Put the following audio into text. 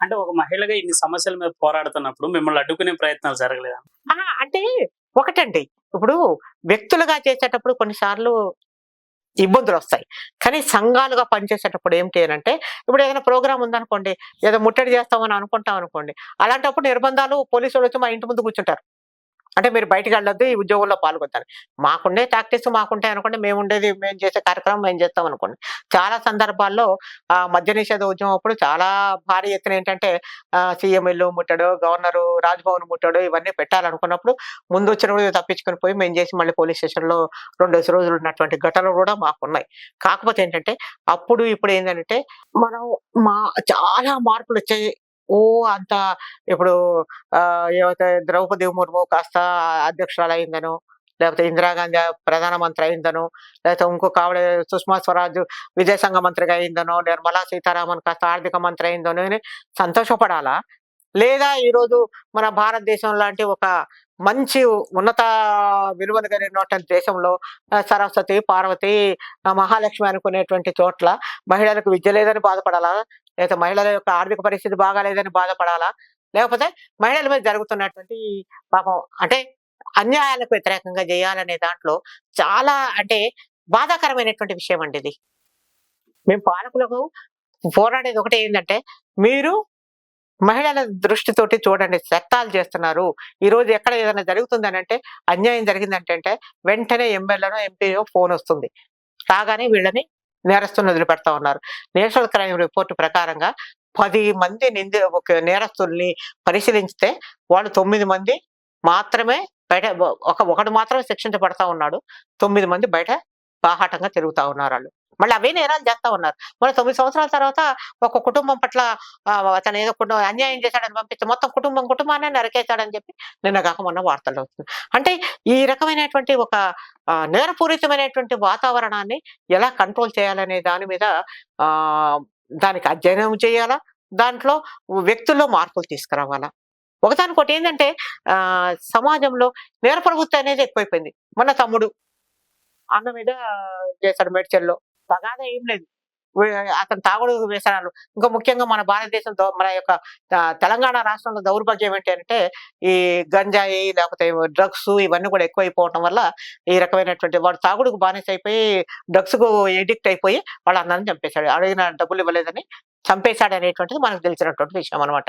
అంటే ఒక మహిళగా ఇన్ని సమస్యల మీద పోరాడుతున్నప్పుడు మిమ్మల్ని అడ్డుకునే ప్రయత్నాలు జరగలేదా? అంటే ఒకటండి. ఇప్పుడు వ్యక్తులుగా చేసేటప్పుడు కొన్నిసార్లు ఇబ్బందులు వస్తాయి కానీ సంఘాలుగా పనిచేసేటప్పుడు ఏమిటి అంటే ఇప్పుడు ఏదైనా ప్రోగ్రామ్ ఉందనుకోండి ఏదో ముట్టడి చేస్తామని అనుకుంటాం అనుకోండి అలాంటప్పుడు నిర్బంధాలు పోలీసులు వచ్చి మా ఇంటి ముందు కూర్చుంటారు. అంటే మీరు బయటకు వెళ్ళొద్దు ఈ ఉద్యోగంలో పాల్గొంటారు. మాకుండే ప్రాక్టీస్ మాకుంటాయి అనుకోండి మేము ఉండేది మేము చేసే కార్యక్రమం మేము చేస్తాం అనుకోండి. చాలా సందర్భాల్లో ఆ మద్య నిషేధ ఉద్యమం అప్పుడు చాలా భారీ ఎత్తున ఏంటంటే సీఎం ఇల్లు ముట్టడు గవర్నరు రాజ్భవన్ ముట్టడు ఇవన్నీ పెట్టాలనుకున్నప్పుడు ముందు వచ్చిన రోజు తప్పించుకొని పోయి మేము చేసి మళ్ళీ పోలీస్ స్టేషన్లో రెండు రోజులు ఉన్నటువంటి ఘటనలు కూడా మాకు ఉన్నాయి కాకపోతే ఏంటంటే అప్పుడు ఇప్పుడు ఏంటంటే మనం మా చాలా మార్పులు వచ్చాయి ఓ అంత ఇప్పుడు ఆ ఏవైతే ద్రౌపది ముర్ము కాస్త అధ్యక్షురాలు అయిందనో లేకపోతే ఇందిరాగాంధీ ప్రధానమంత్రి అయిందనో లేకపోతే ఇంకొక ఆవిడ సుష్మా స్వరాజ్ విదేశాంగ మంత్రిగా అయిందనో నిర్మలా సీతారామన్ కాస్త ఆర్థిక మంత్రి అయిందనో అని సంతోషపడాలా? లేదా ఈరోజు మన భారతదేశం లాంటి ఒక మంచి ఉన్నత విలువలు కలిగినటువంటి దేశంలో సరస్వతి పార్వతి మహాలక్ష్మి అనుకునేటువంటి చోట్ల మహిళలకు విద్య లేదని బాధపడాలా? లేకపోతే మహిళల యొక్క ఆర్థిక పరిస్థితి బాగాలేదని బాధపడాలా? లేకపోతే మహిళల మీద జరుగుతున్నటువంటి పాపం అంటే అన్యాయాలకు వ్యతిరేకంగా చేయాలనే దాంట్లో చాలా అంటే బాధాకరమైనటువంటి విషయం అండి ఇది. మేము పాలకులకు పోరాడేది ఒకటి ఏంటంటే మీరు మహిళల దృష్టితోటి చూడండి చట్టాలు చేస్తున్నారు. ఈ రోజు ఎక్కడ ఏదైనా జరుగుతుందని అంటే అన్యాయం జరిగిందంటే వెంటనే ఎమ్మెల్యేనో ఎంపీయో ఫోన్ వస్తుంది. రాగానే వీళ్ళని నేరస్తులను వదిలిపెడతా ఉన్నారు. నేషనల్ క్రైమ్ రిపోర్ట్ ప్రకారంగా పది మంది నింది ఒక నేరస్తుల్ని పరిశీలించితే వాళ్ళు తొమ్మిది మంది మాత్రమే బయట ఒక ఒకడు మాత్రమే శిక్షించబడతా ఉన్నాడు. తొమ్మిది మంది బయట బాహాటంగా తిరుగుతా ఉన్నారు వాళ్ళు. మళ్ళీ అవే నేరాలు చేస్తా ఉన్నారు. మళ్ళీ తొమ్మిది సంవత్సరాల తర్వాత ఒక కుటుంబం పట్ల అతను ఏదో కుటుంబం అన్యాయం చేశాడని పంపిస్తే మొత్తం కుటుంబం కుటుంబాన్ని నరికేశాడని చెప్పి నిన్న కాక మొన్న వార్తల్లో వస్తుంది అంటే ఈ రకమైనటువంటి ఒక నేరపూరితమైనటువంటి వాతావరణాన్ని ఎలా కంట్రోల్ చేయాలనే దాని మీద ఆ దానికి అధ్యయనం చేయాలా? దాంట్లో వ్యక్తుల్లో మార్పులు తీసుకురావాలా? ఒకదానికొకటి ఏంటంటే సమాజంలో నేర ప్రవృత్తి అనేది ఎక్కువైపోయింది. మన తమ్ముడు అన్న మీద చేశాడు మెడ్చల్లో. తగాదా ఏం లేదు. అతను తాగుడు వ్యసనాలు. ఇంకా ముఖ్యంగా మన భారతదేశం మన యొక్క తెలంగాణ రాష్ట్రంలో దౌర్భాగ్యం ఏంటంటే ఈ గంజాయి లేకపోతే డ్రగ్స్ ఇవన్నీ కూడా ఎక్కువైపోవటం వల్ల ఈ రకమైనటువంటి వాడు తాగుడుకు బానిస అయిపోయి డ్రగ్స్కు ఎడిక్ట్ అయిపోయి వాళ్ళందరిని చంపేశాడు. అడిగిన డబ్బులు ఇవ్వలేదని చంపేశాడు అనేటువంటిది మనకు తెలిసినటువంటి విషయం అనమాట